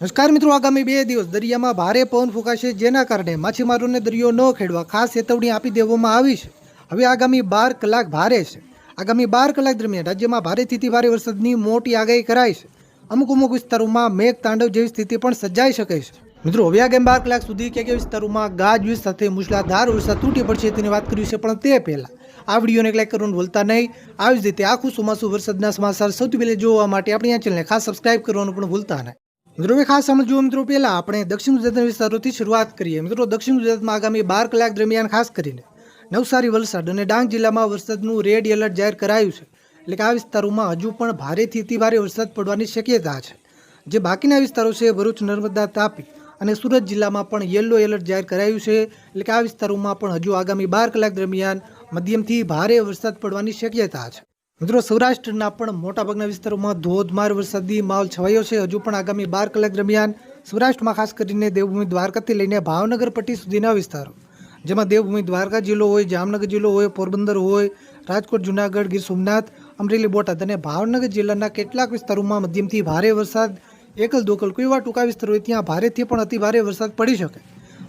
નમસ્કાર મિત્રો, આગામી બે દિવસ દરિયામાં ભારે પવન ફૂંકાશે, જેના કારણે માછીમારોને દરિયો ન ખેડવા ખાસ ચેતવણી આપી દેવામાં આવી છે. હવે આગામી બાર કલાક ભારે છે. આગામી બાર કલાક દરમિયાન રાજ્યમાં ભારેથી ભારે વરસાદની મોટી આગાહી કરાઈ છે. અમુક અમુક વિસ્તારોમાં મેઘ તાંડવ જેવી સ્થિતિ પણ સર્જાઈ શકે છે. મિત્રો, હવે આગામી બાર કલાક સુધી ક્યાં ક્યાં વિસ્તારોમાં ગાજવીજ સાથે મુશળધાર વરસાદ તૂટી પડશે તેની વાત કરી છે, પણ તે પહેલાં આ વિડીયોને લાઈક કરવાનું ભૂલતા નહીં. આવી જ રીતે આખું ચોમાસું વરસાદના સમાચાર સૌથી પહેલાં જોવા માટે આપણી આ ચેનલને ખાસ સબસ્ક્રાઇબ કરવાનું પણ ભૂલતા નહીં. મિત્રો, હવે ખાસ સમજવું મિત્રો, પહેલાં આપણે દક્ષિણ ગુજરાતના વિસ્તારોથી શરૂઆત કરીએ. મિત્રો, દક્ષિણ ગુજરાતમાં આગામી બાર કલાક દરમિયાન ખાસ કરીને નવસારી, વલસાડ અને ડાંગ જિલ્લામાં વરસાદનું રેડ એલર્ટ જાહેર કરાયું છે. એટલે કે આ વિસ્તારોમાં હજુ પણ ભારેથી અતિ ભારે વરસાદ પડવાની શક્યતા છે. જે બાકીના વિસ્તારો છે, ભરૂચ, નર્મદા, તાપી અને સુરત જિલ્લામાં પણ યલો એલર્ટ જાહેર કરાયું છે. એટલે કે આ વિસ્તારોમાં પણ હજુ આગામી બાર કલાક દરમિયાન મધ્યમથી ભારે વરસાદ પડવાની શક્યતા છે. મિત્રો, સૌરાષ્ટ્રના પણ મોટાભાગના વિસ્તારોમાં ધોધમાર વરસાદી માહોલ છવાયો છે. હજુ પણ આગામી બાર કલાક દરમિયાન સૌરાષ્ટ્રમાં ખાસ કરીને દેવભૂમિ દ્વારકાથી લઈને ભાવનગર, પટ્ટી સુધીના વિસ્તારો, જેમાં દેવભૂમિ દ્વારકા જિલ્લો હોય, જામનગર જિલ્લો હોય, પોરબંદર હોય, રાજકોટ, જુનાગઢ, ગીર સોમનાથ, અમરેલી, બોટાદ અને ભાવનગર જિલ્લાના કેટલાક વિસ્તારોમાં મધ્યમથી ભારે વરસાદ, એકલ દોકલ કોઈ એવા ટૂંકા વિસ્તારો હોય ત્યાં ભારેથી પણ અતિ ભારે વરસાદ પડી શકે.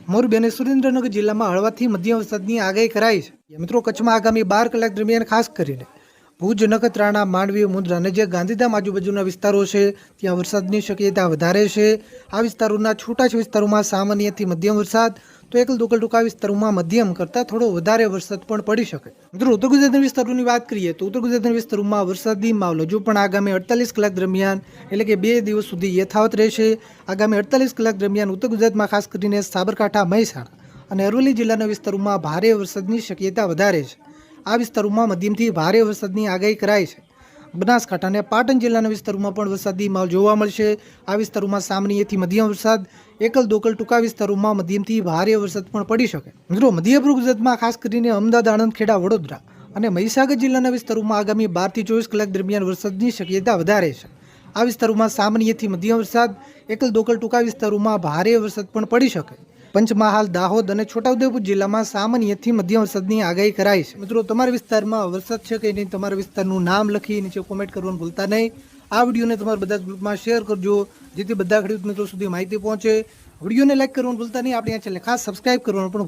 મોરબી અને સુરેન્દ્રનગર જિલ્લામાં હળવાથી મધ્યમ વરસાદની આગાહી કરાઈ છે. મિત્રો, કચ્છમાં આગામી બાર કલાક દરમિયાન ખાસ કરીને ભુજ નખત્રાણા, માંડવી, મુન્દ્રા અને જે ગાંધીધામ આજુબાજુના વિસ્તારો છે, ત્યાં વરસાદની શક્યતા વધારે છે. આ વિસ્તારોના છૂટાછ વિસ્તારોમાં સામાન્યથી મધ્યમ વરસાદ, તો એકલ દોકલ ટૂંકા વિસ્તારોમાં મધ્યમ કરતાં થોડો વધારે વરસાદ પણ પડી શકે. મિત્રો, ઉત્તર ગુજરાતના વિસ્તારોની વાત કરીએ, તો ઉત્તર ગુજરાતના વિસ્તારોમાં વરસાદી માવલો હજુ પણ આગામી અડતાલીસ કલાક દરમિયાન, એટલે કે બે દિવસ સુધી યથાવત રહેશે. આગામી અડતાલીસ કલાક દરમિયાન ઉત્તર ગુજરાતમાં ખાસ કરીને સાબરકાંઠા, મહેસાણા અને અરવલ્લી જિલ્લાના વિસ્તારોમાં ભારે વરસાદની શક્યતા વધારે છે. આ વિસ્તારોમાં મધ્યમથી ભારે વરસાદની આગાહી કરાઈ છે. બનાસકાંઠા અને પાટણ જિલ્લાના વિસ્તારોમાં પણ વરસાદી માહોલ જોવા મળશે. આ વિસ્તારોમાં સામાન્યથી મધ્યમ વરસાદ, એકલ દોકલ ટૂંકા વિસ્તારોમાં મધ્યમથી ભારે વરસાદ પણ પડી શકે. મિત્રો મધ્ય ગુજરાતમાં ખાસ કરીને અમદાવાદ, આણંદ, ખેડા, વડોદરા અને મહીસાગર જિલ્લાના વિસ્તારોમાં આગામી બારથી ચોવીસ કલાક દરમિયાન વરસાદની શક્યતા વધારે છે. આ વિસ્તારોમાં સામાન્યથી મધ્યમ વરસાદ, એકલ દોકલ ટૂંકા વિસ્તારોમાં ભારે વરસાદ પણ પડી શકે. પંચમહાલ, દાહોદ અને છોટાઉદેપુર જિલ્લામાં સામાન્યથી મધ્યમ વરસાદની આગાહી કરાઈ છે. મિત્રો, તમારા વિસ્તારમાં વરસાદ છે કે નહીં, તમારા વિસ્તારનું નામ લખી નીચે કોમેન્ટ કરવાનું ભૂલતા નહીં. આ વિડીયોને તમારા બધા ગ્રુપમાં શેર કરજો, જેથી બધા ખેડૂત મિત્રો સુધી માહિતી પહોંચે. વિડીયોને લાઇક કરવાનું ભૂલતા નહીં. આપણે આ ચેનલ ખાસ સબસ્ક્રાઇબ કરવાનું પણ